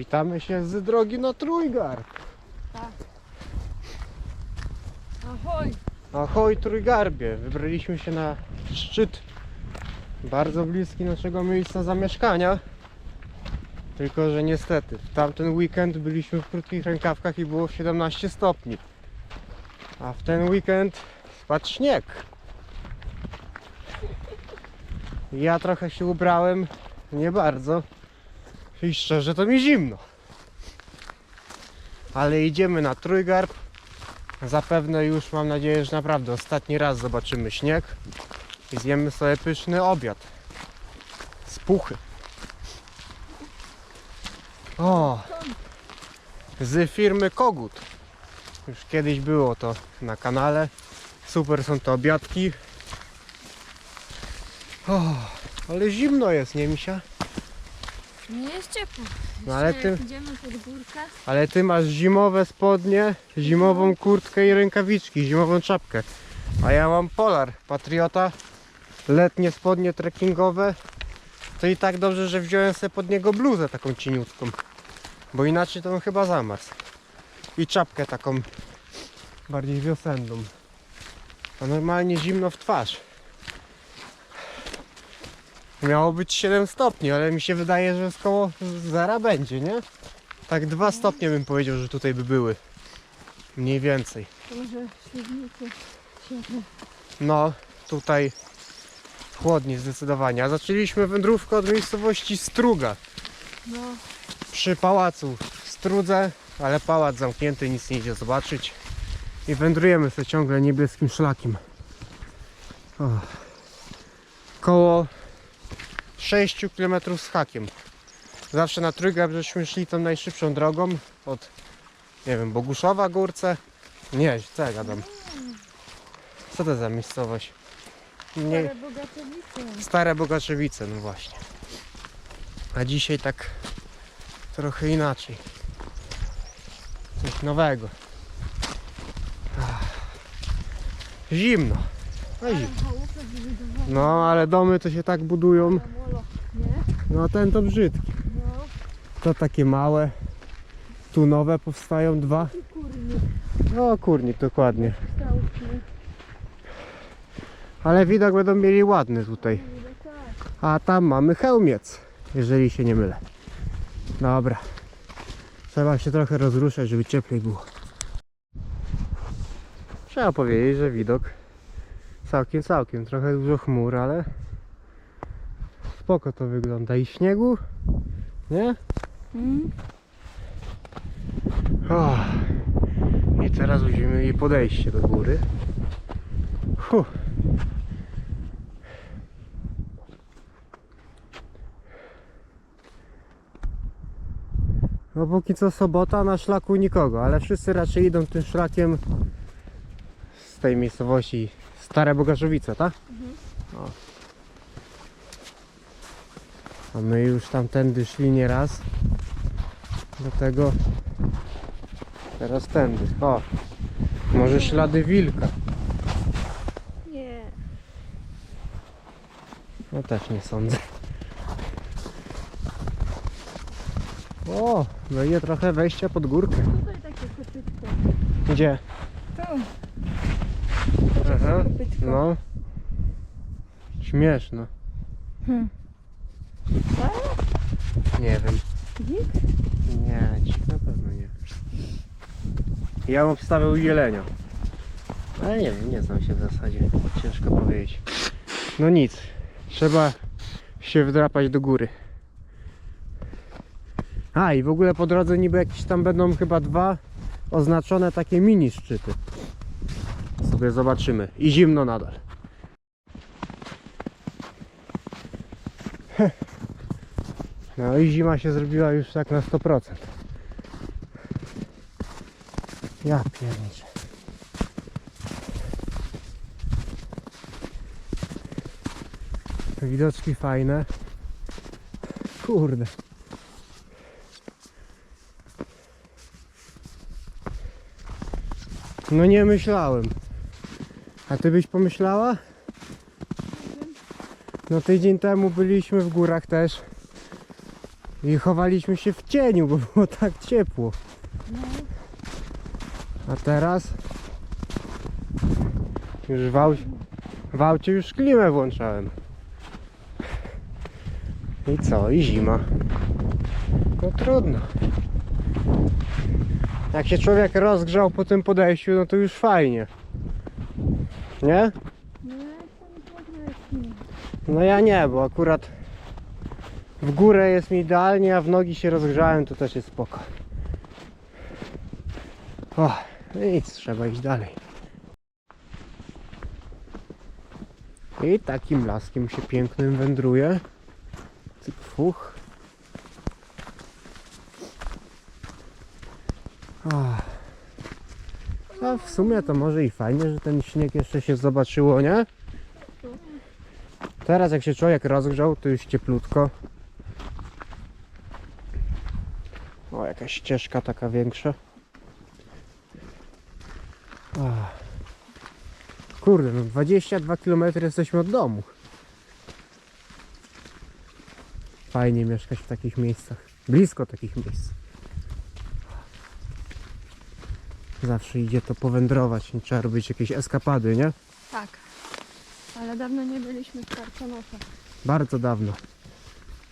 Witamy się z drogi na Trójgar. Ahoj! Ahoj Trójgarbie. Wybraliśmy się na szczyt bardzo bliski naszego miejsca zamieszkania. Tylko, że niestety w tamten weekend byliśmy w krótkich rękawkach i było 17 stopni. A w ten weekend spadł śnieg. Ja trochę się ubrałem, nie bardzo. I szczerze to mi zimno. Ale idziemy na Trójgarb. Zapewne już mam nadzieję, że naprawdę ostatni raz zobaczymy śnieg i zjemy sobie pyszny obiad z puchy. O! Z firmy Kogut. Już kiedyś było to na kanale. Super są te obiadki. O, ale zimno jest, nie misia? Nie jest ciepło. No ale ty, idziemy pod górkę. ale ty masz zimowe spodnie, zimową kurtkę i rękawiczki, zimową czapkę. A ja mam Polar Patriota, letnie spodnie trekkingowe. To i tak dobrze, że wziąłem sobie pod niego bluzę taką cieniutką. Bo inaczej to bym chyba zamarzł. I czapkę taką bardziej wiosenną. A normalnie zimno w twarz. Miało być 7 stopni, ale mi się wydaje, że koło zera będzie, nie? Tak 2 stopnie bym powiedział, że tutaj by były. Mniej więcej. Może średnicy. No, tutaj chłodniej zdecydowanie. A zaczęliśmy wędrówkę od miejscowości Struga No, przy pałacu w Strudze, ale pałac zamknięty, nic nie idzie zobaczyć. I wędrujemy sobie ciągle niebieskim szlakiem. O. Koło 6 km z hakiem. Zawsze na Trójgab żeśmy szli tą najszybszą drogą od, nie wiem, Boguszowa Górce. Nie, co ja gadam? Co to za miejscowość? Nie, ale bogaczewice. Stare Bogaczewice, no właśnie. A dzisiaj tak trochę inaczej. Coś nowego. Ach. Zimno. No, no ale domy to się tak budują. No ten to brzydki. To takie małe. Tu nowe powstają dwa. No kurnik dokładnie. Ale widok będą mieli ładny tutaj. A tam mamy hełmiec, jeżeli się nie mylę. Dobra. Trzeba się trochę rozruszać, żeby cieplej było. Trzeba powiedzieć, że widok całkiem, całkiem. Trochę dużo chmur, ale spoko to wygląda. I śniegu? Nie? Mm. O. I teraz będziemy mieli podejście do góry. Huh. No póki co sobota, na szlaku nikogo, ale wszyscy raczej idą tym szlakiem z tej miejscowości Stare Bogaszowice, tak? O. A my już tamtędy szli nie raz. Dlatego teraz tędy. O! Może ślady wilka. Nie. No też nie sądzę. O! Będzie trochę wejścia pod górkę. Tutaj takie. Gdzie? Aha. No. Śmieszno. Hmm. Nie wiem. Dzik? Nie, dzik na pewno nie. Ja bym obstawiał jelenia. Ale nie wiem, nie znam się w zasadzie. Ciężko powiedzieć. No nic. Trzeba się wdrapać do góry. A i w ogóle po drodze niby jakieś tam będą chyba dwa oznaczone takie mini szczyty. Sobie zobaczymy. I zimno nadal. No i zima się zrobiła już tak na 100%. Ja pierniczę. Widoczki fajne. Kurde. No nie myślałem. A ty byś pomyślała? No tydzień temu byliśmy w górach też. I chowaliśmy się w cieniu, bo było tak ciepło. A teraz już w, au... już klimę włączałem. I co? I zima. No trudno. Jak się człowiek rozgrzał po tym podejściu, no to już fajnie. Nie? No ja. No ja nie, bo akurat w górę jest mi idealnie, a w nogi się rozgrzałem, to też jest spoko. O, no nic, trzeba iść dalej. I takim laskiem się pięknym wędruje. Cyk, fuch. No w sumie to może i fajnie, że ten śnieg jeszcze się zobaczyło, nie? Teraz jak się człowiek rozgrzał, to już cieplutko. O, jakaś ścieżka taka większa. Ach. Kurde, no 22 km jesteśmy od domu. Fajnie mieszkać w takich miejscach. Blisko takich miejsc. Zawsze idzie to powędrować, nie trzeba robić jakiejś eskapady, nie? Tak. Ale dawno nie byliśmy w Karkonoszach. Bardzo dawno.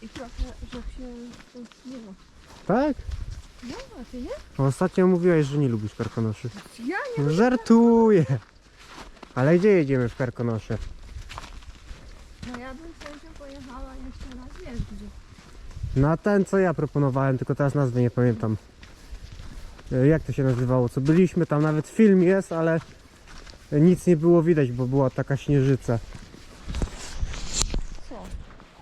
I trochę, że się tęskniło. Tak? No, a ty nie? Ostatnio mówiłeś, że nie lubisz karkonoszy. Ja nie. No żartuję. Ale gdzie jedziemy w karkonosze? No ja bym chęcią pojechała jeszcze raz jeździć. Na ten, co ja proponowałem, tylko teraz nazwy nie pamiętam. E, Jak to się nazywało? Co byliśmy tam, nawet film jest, ale nic nie było widać, bo była taka śnieżyca. Co?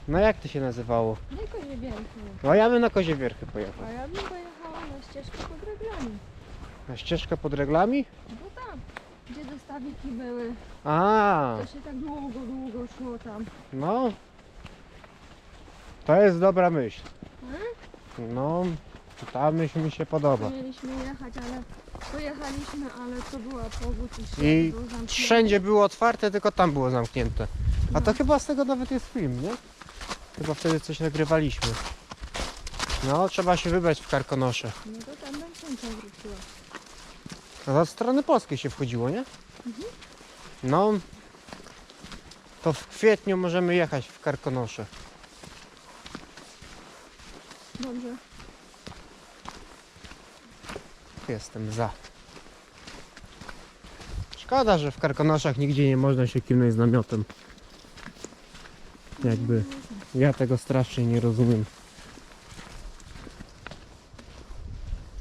No jak to się nazywało? Nie konie wielkie. No ja bym na Koziewierchy pojechał. A ja bym pojechała na ścieżkę pod reglami. Na ścieżkę pod reglami? Bo tam, gdzie dostawiki były, A, to się tak długo, długo szło tam. no. To jest dobra myśl. Hmm? No, ta myśl mi się podoba. Mieliśmy jechać, ale pojechaliśmy, ale to była powód i, I ślad był zamknięty. Wszędzie było otwarte, tylko tam było zamknięte. A to No. chyba z tego nawet jest film, nie? Chyba wtedy coś nagrywaliśmy. No, trzeba się wybrać w Karkonosze. No to tam bym chętnie wróciła. To od strony polskiej się wchodziło, nie? No, to w kwietniu możemy jechać w Karkonosze. Dobrze. Jestem za. Szkoda, że w Karkonoszach nigdzie nie można się kimnąć z namiotem. Jakby ja tego strasznie nie rozumiem.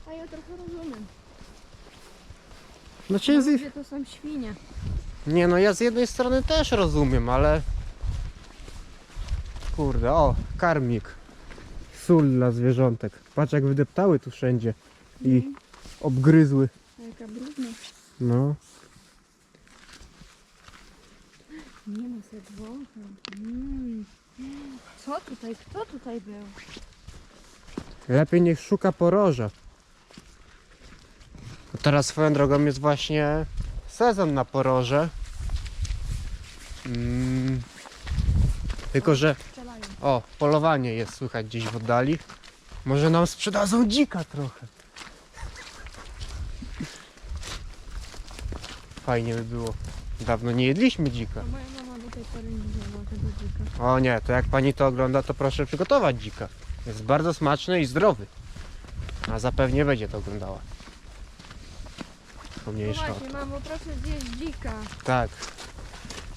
A ja trochę rozumiem. Znaczy, z, Ludzie to są świnie. Nie no, ja z jednej strony też rozumiem, ale... Kurde, o, karmik. Sól dla zwierzątek. Patrz jak wydeptały tu wszędzie i obgryzły. Jaka brudna. No. Nie ma sobie wącham. Mm. Co tutaj? Kto tutaj był? Lepiej niech szuka poroża. Teraz swoją drogą jest właśnie sezon na poroże. Mm. Tylko, że Strzelają. O, polowanie jest słychać gdzieś w oddali. Może nam sprzedadzą dzika trochę. Fajnie by było. Dawno nie jedliśmy dzika. A moja mama do tej pory nie wzięła tego dzika. O nie, to jak pani to ogląda, to proszę przygotować dzika. Jest bardzo smaczny i zdrowy. A zapewnie będzie to oglądała. No Pomniejsza. właśnie, mamo, proszę zjeść dzika. Tak.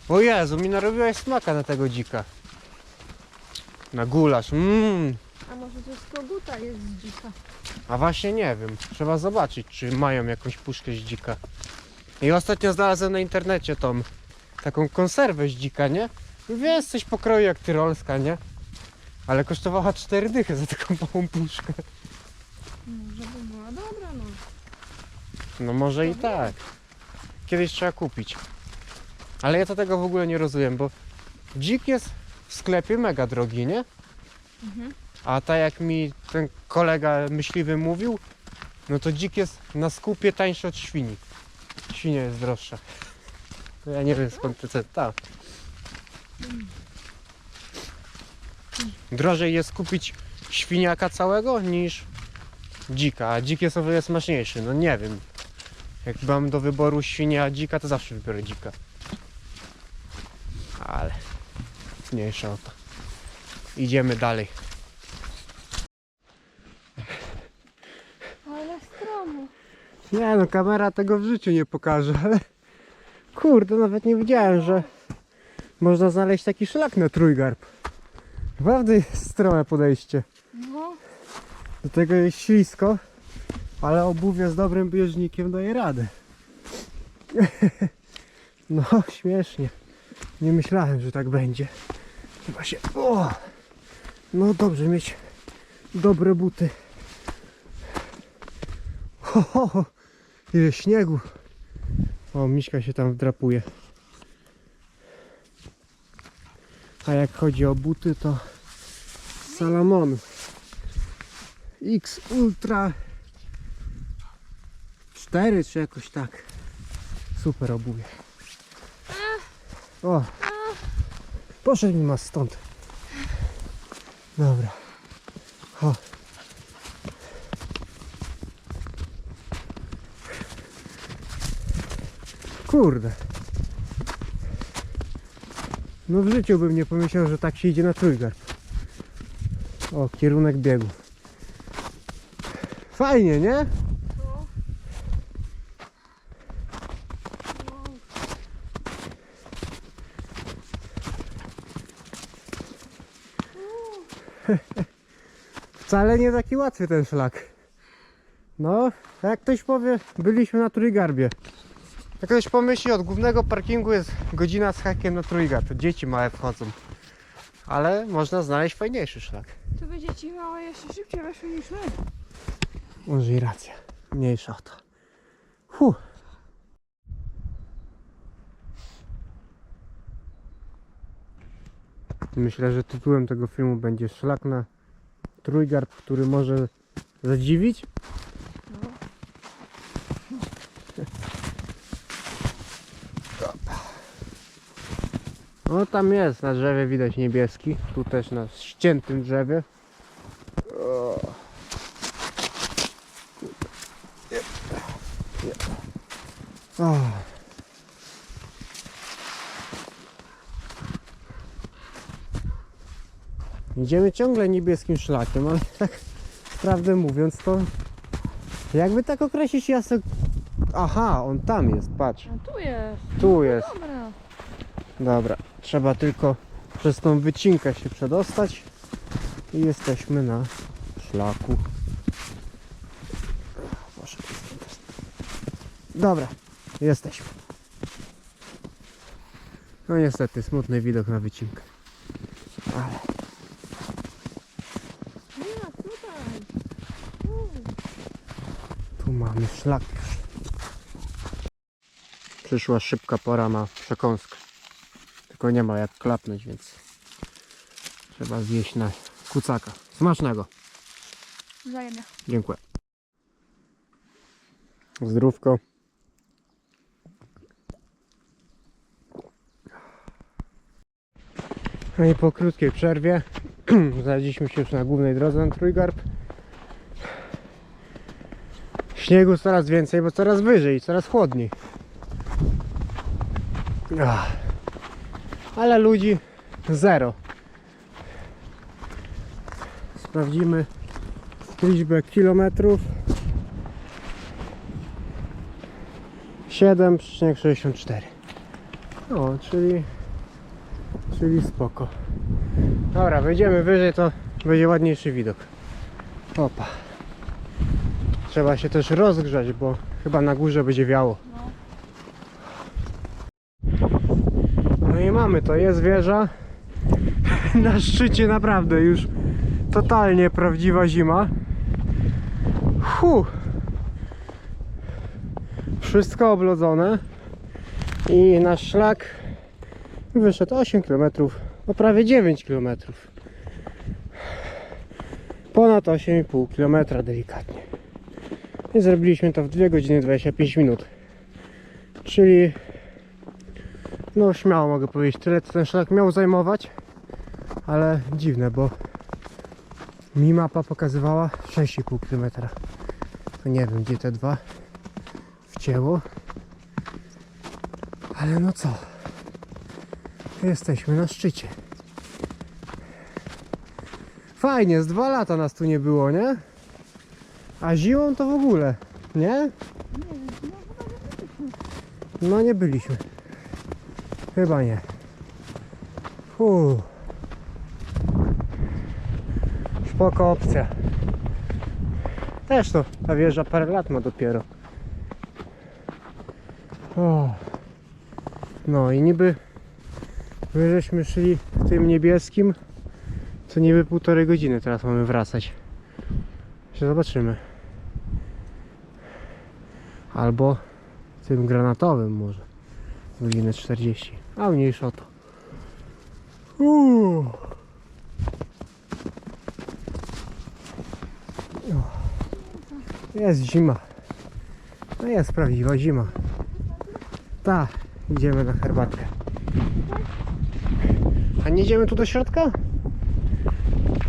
O Jezu, mi narobiłaś smaka na tego dzika. Na gulasz. Mmm. A może to z koguta jest z dzika? A właśnie nie wiem. Trzeba zobaczyć, czy mają jakąś puszkę z dzika. I ostatnio znalazłem na internecie tą taką konserwę z dzika, nie? I Wiesz, coś pokroju jak tyrolska, nie? Ale kosztowała 4 dychy za taką małą puszkę. Może by była dobra, no. No może i tak. Kiedyś trzeba kupić. Ale ja to tego w ogóle nie rozumiem, bo dzik jest w sklepie mega drogi, nie? Mhm. A tak jak mi ten kolega myśliwy mówił, no to dzik jest na skupie tańszy od świni. Świnia jest droższa. Ja nie wiem skąd te ceny. Tak. Drożej jest kupić świniaka całego niż dzika, a dzik jest o wiele smaczniejszy, no nie wiem. Jak mam do wyboru świnia a dzika, to zawsze wybiorę dzika. Ale mniejsza o to. Idziemy dalej. Ale stromo. Nie no, kamera tego w życiu nie pokaże, ale kurde, nawet nie wiedziałem, że można znaleźć taki szlak na trójgarb. Naprawdę jest strome podejście. No, Do tego jest ślisko, ale obuwie z dobrym bieżnikiem daje radę. No, śmiesznie. Nie myślałem, że tak będzie. Chyba się... O! No dobrze mieć dobre buty. Ho, ho, ho. Ile śniegu. O, Miśka się tam wdrapuje. A jak chodzi o buty, to Salomon X Ultra 4 czy jakoś tak. Super obuwie. O! Poszedł mi ma stąd. Dobra. Kurde. No w życiu bym nie pomyślał, że tak się idzie na trójgarb. O, kierunek biegu. Fajnie, nie? Wcale nie taki łatwy ten szlak. No, jak ktoś powie, byliśmy na Trójgarbie. Jak ktoś pomyśli, od głównego parkingu jest godzina z hakiem na Trójgarb. Dzieci małe wchodzą. Ale można znaleźć fajniejszy szlak. Tu będzie ci małe jeszcze szybciej weszły niż my. Może i racja. Mniejsza o to. Huh. Myślę, że tytułem tego filmu będzie Szlak na Trójgarb, który może zadziwić. No. No tam jest, na drzewie widać niebieski. Tu też na ściętym drzewie. O. Nie. Nie. O. Idziemy ciągle niebieskim szlakiem, ale tak prawdę mówiąc to jakby tak określić jasno... Aha, on tam jest, patrz. A tu jest. Tu jest. Dobra. Dobra, trzeba tylko przez tą wycinkę się przedostać i jesteśmy na szlaku. Dobra, jesteśmy. No niestety, smutny widok na wycinkę. Ale. Tu. mamy szlak. Przyszła szybka pora na przekąskę. Tylko nie ma jak klapnąć, więc trzeba zjeść na kucaka. Smacznego. Wzajemnie. Dziękuję. Zdrówko. No i po krótkiej przerwie znaleźliśmy się już na głównej drodze na Trójgarb. Śniegu coraz więcej, bo coraz wyżej, coraz chłodniej. Ach. Ale ludzi zero. Sprawdzimy liczbę kilometrów. 7,64 no czyli czyli spoko. Dobra wejdziemy wyżej to będzie ładniejszy widok. Opa. Trzeba się też rozgrzać bo chyba na górze będzie wiało Mamy to jest wieża na szczycie naprawdę już totalnie prawdziwa zima Huh. Wszystko oblodzone i nasz szlak wyszedł 8 km, no prawie 9 km. Ponad 8,5 km delikatnie. I zrobiliśmy to w 2 godziny 25 minut. Czyli no śmiało mogę powiedzieć tyle co ten szlak miał zajmować. Ale dziwne, bo Mi mapa pokazywała 6,5 km. To nie wiem gdzie te dwa wcięło. Ale no co? Jesteśmy na szczycie. Fajnie, z dwa lata nas tu nie było, nie? A zimą to w ogóle, nie? No nie byliśmy. Chyba nie. Uuu. Spoko opcja. Też to ta wieża parę lat ma dopiero. O. No i niby my żeśmy szli tym niebieskim co niby półtorej godziny teraz mamy wracać. Się zobaczymy. Albo tym granatowym może. Godzinę 40. A mniejsza o to. Uuu. Jest zima. No jest prawdziwa zima. Ta, idziemy na herbatkę. A nie idziemy tu do środka?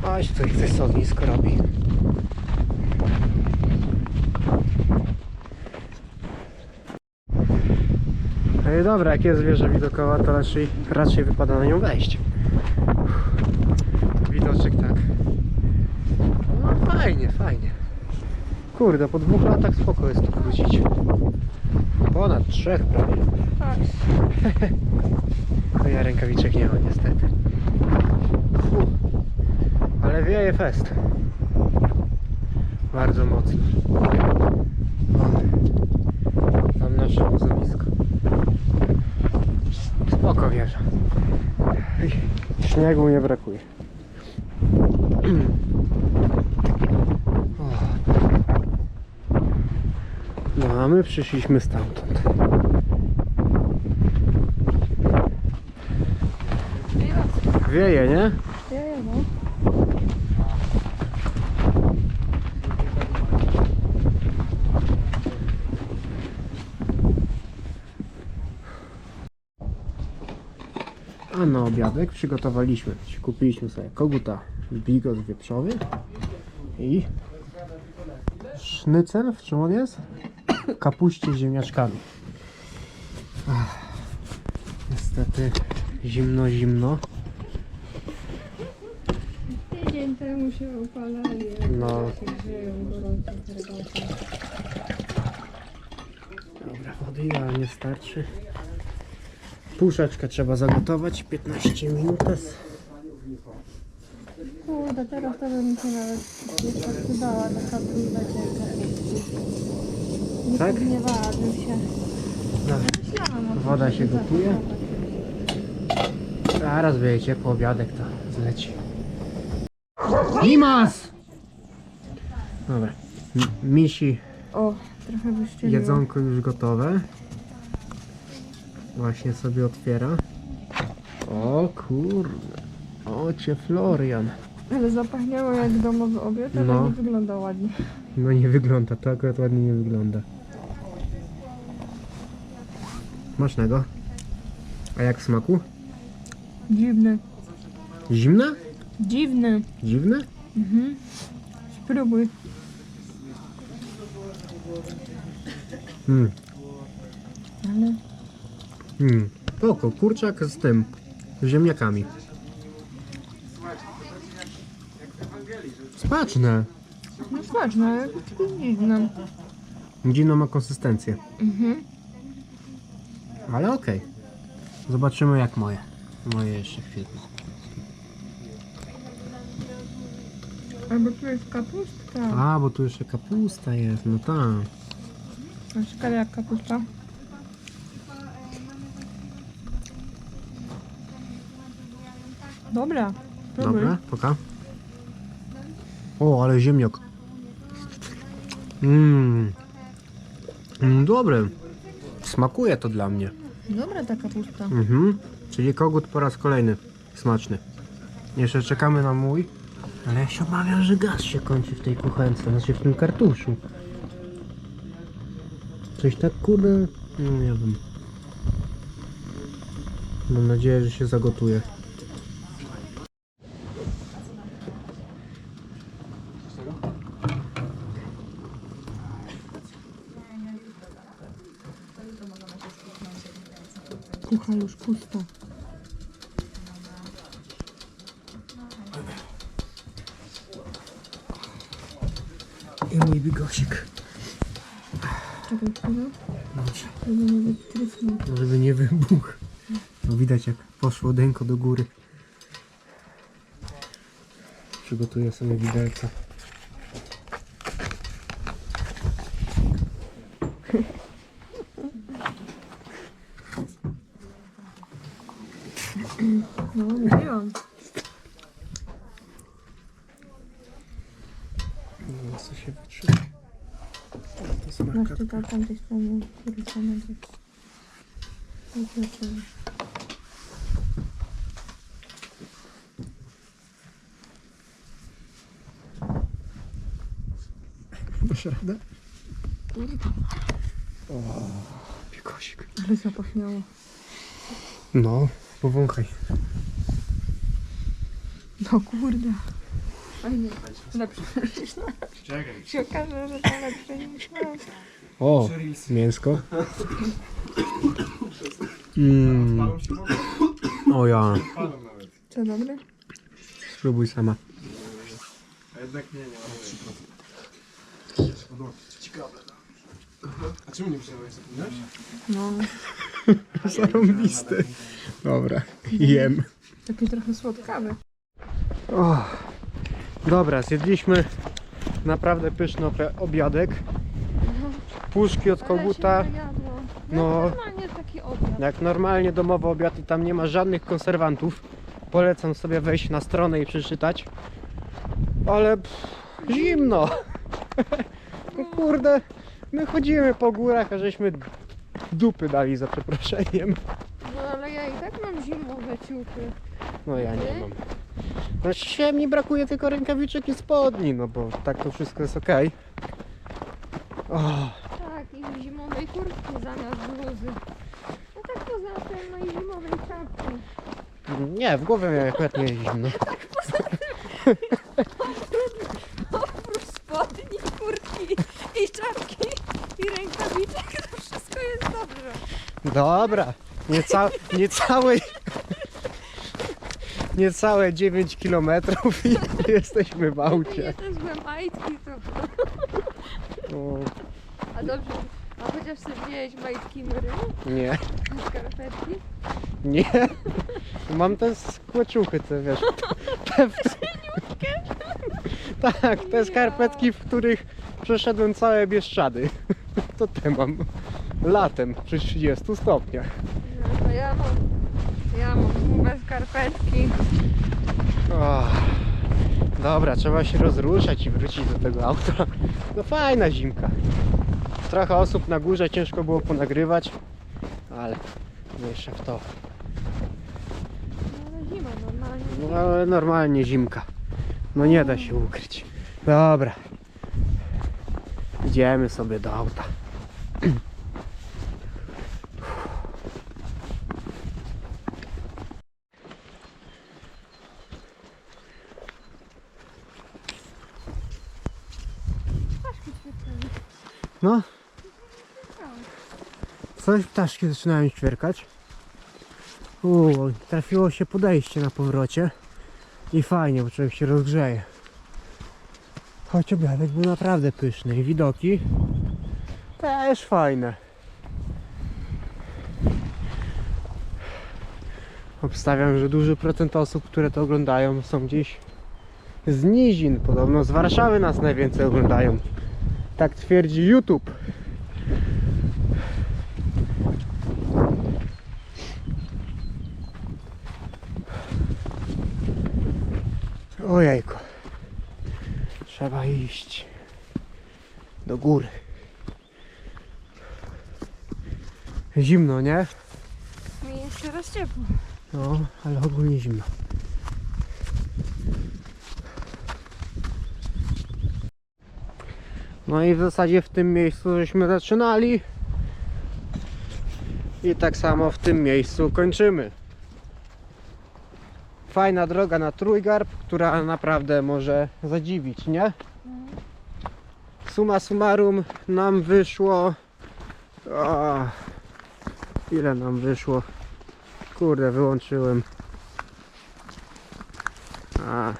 Aś, tutaj ktoś z ognisko robi. No i dobra, jak jest wieża widokowa, to raczej, raczej wypada na nią wejść. Widoczek tak. No fajnie, fajnie. Kurde, po dwóch latach spoko jest tu wrócić. Ponad trzech prawie. To ja rękawiczek nie mam niestety. Fu. Ale wieje fest. Bardzo mocno. O. Tam nasze obozowisko. Spoko wieża. Śniegu nie brakuje. No a my przyszliśmy stamtąd. Wieje, nie? Ja, ja, no. A na obiadek przygotowaliśmy, kupiliśmy sobie koguta bigos wieprzowy i sznycel, w czym on jest? Kapuście z ziemniaczkami. Ach, niestety zimno, zimno. Tydzień temu się opalali. No. grzeją. Dobra, wody idealnie starczy. Puszeczkę trzeba zagotować, 15 minut. Kurde, teraz to bym się nawet jeszcze przydała taka. Nie Tak? pogniewałabym się. Dobra. Myślałam o tym, Woda się gotuje. Zaraz wiecie, po obiadek to zleci. Limas! Dobra. M- misi O, trochę wyszczeliło. jedzonko już gotowe. Właśnie sobie otwiera. O kurde. Ocie Florian. Ale zapachniało jak domowy obiad, ale No. nie wygląda ładnie. No nie wygląda, to akurat ładnie nie wygląda. Smacznego. A jak w smaku? Dziwny. Zimna? Dziwny. Dziwne? Mhm. Spróbuj. Mm. Ale Mm. Oko, kurczak z tym, z ziemniakami. Smaczne. no smaczne, ale takie dziwne. Dziwną ma konsystencję, Mhm. ale okej. Zobaczymy jak moje. Moje jeszcze chwilę. Albo tu jest kapustka. A, bo tu jeszcze kapusta jest, no tak. A ciekawe jak kapusta. Dobra. Dobra, poka. O, ale ziemniak. Mmm. Mm, dobry. Smakuje to dla mnie. Dobra ta kapusta. Mhm. Czyli kogut po raz kolejny smaczny. Jeszcze czekamy na mój. Ale ja się obawiam, że gaz się kończy w tej kuchence, znaczy w tym kartuszu. Coś tak kurde, no nie wiem. Mam nadzieję, że się zagotuje. Już pusto. I mój bigosik. Czekaj, chwilę. Dobrze. Żeby nie wytrysnął. Żeby nie wybuchł. No widać jak poszło denko do góry. Przygotuję sobie widelca. No, mówiłam. No co się wytrzyma. To smarka. Masz tutaj tamtej stronie. Masz radę? O, bigosik. Ale zapachniało. No, powąchaj. No kurde. Fajnie. Lepsze niż nas. Czekaj. Się okaże, że to lepsze niż nas. O, mięsko. Mm. O ja. Co, dobre? spróbuj sama. A jednak nie, nie mam. Ciekawe. A czemu nie przyjąłeś? Zapomniałeś? No, Zarąbiste. Dobra, jem. taki trochę słodkawy. O, dobra, zjedliśmy naprawdę pyszny obiadek. Puszki od koguta. Najadło. No. No. Normalnie taki obiad. Jak normalnie domowy obiad i tam nie ma żadnych konserwantów. Polecam sobie wejść na stronę i przeczytać. Ale pff, zimno. No kurde, my chodzimy po górach, a żeśmy dupy dali za przeproszeniem. No ale ja i tak mam zimowe ciuchy. No ja nie mam. No się mi brakuje tylko rękawiczek i spodni, no bo tak to wszystko jest ok. Tak, i zimowej kurtki zamiast bluzy. No tak poza tym, no i zimowej czapki. nie, w głowie miałem akurat nie zimno. Oprócz spodni, kurtki i czapki i rękawiczek, to wszystko jest dobrze. Dobra, niecałe, niecałe, niecałe 9 km i jesteśmy w aucie. te złe majtki to... A dobrze, sobie wziąłeś majtki myry, nie, skarpetki? nie. Mam te skłoczuchy, te wiesz. Te, tak, te skarpetki, w których przeszedłem całe Bieszczady. To te mam latem przy 30 stopniach. No to ja mam... Ja mam bez skarpetki. O, dobra, trzeba się rozruszać i wrócić do tego auta. No fajna zimka. Trochę osób na górze ciężko było ponagrywać, ale mniejsza w to. No zima normalnie. No ale normalnie zimka. No nie da się ukryć. Dobra. Idziemy sobie do auta. No. Coś ptaszki zaczynają ćwierkać. Uuu, trafiło się podejście na powrocie. I fajnie, bo człowiek się rozgrzeje. Choć obiadek był naprawdę pyszny i widoki też fajne. Obstawiam, że duży procent osób, które to oglądają są gdzieś z nizin. Podobno z Warszawy nas najwięcej oglądają. Tak twierdzi YouTube. Ojejku. Trzeba iść do góry. Zimno, nie? Mi jest teraz ciepło. No, ale ogólnie zimno. No i w zasadzie w tym miejscu żeśmy zaczynali. I tak samo w tym miejscu kończymy. Fajna droga na Trójgarb, która naprawdę może zadziwić, nie? Suma summarum nam wyszło... O, ile nam wyszło? Kurde, wyłączyłem. A.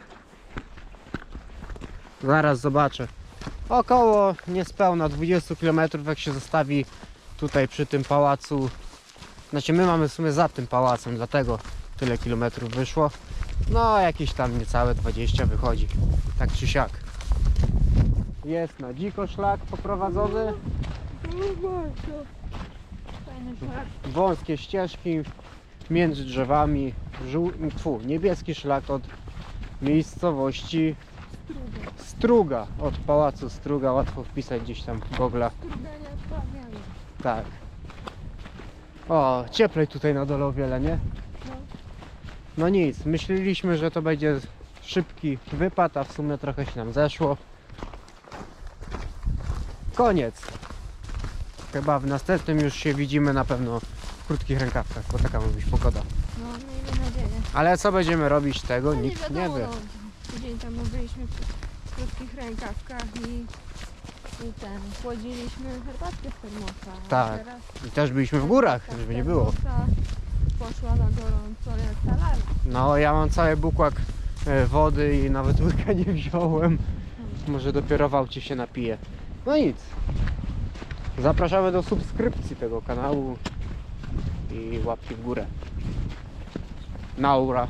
Zaraz zobaczę. Około niespełna 20 km jak się zostawi tutaj przy tym pałacu. Znaczy my mamy w sumie za tym pałacem, dlatego tyle kilometrów wyszło. No jakieś tam niecałe 20 wychodzi. Tak czy siak. Jest na dziko szlak poprowadzony. Wąskie ścieżki między drzewami, żół, tfu, niebieski szlak od miejscowości Struga, od pałacu Struga, łatwo wpisać gdzieś tam w Google. Tak. O, cieplej tutaj na dole o wiele, nie? No. Nic, myśleliśmy, że to będzie szybki wypad, a w sumie trochę się nam zeszło. Koniec. Chyba w następnym już się widzimy na pewno w krótkich rękawkach, bo taka ma być pogoda. No, miejmy nadzieję. Ale co będziemy robić tego, No nikt nie wiadomo, wie. No, tydzień temu byliśmy w krótkich rękawkach i, i ten, chłodziliśmy herbatkę z termosa. a Tak, Teraz I też byliśmy w górach, z żeby nie było. termosa Poszła na gorąco jak ta lala. No, ja mam cały bukłak e, wody i nawet łyka nie wziąłem. Może dopiero w aucie się napiję. No nic. Zapraszamy do subskrypcji tego kanału i łapki w górę. Naura.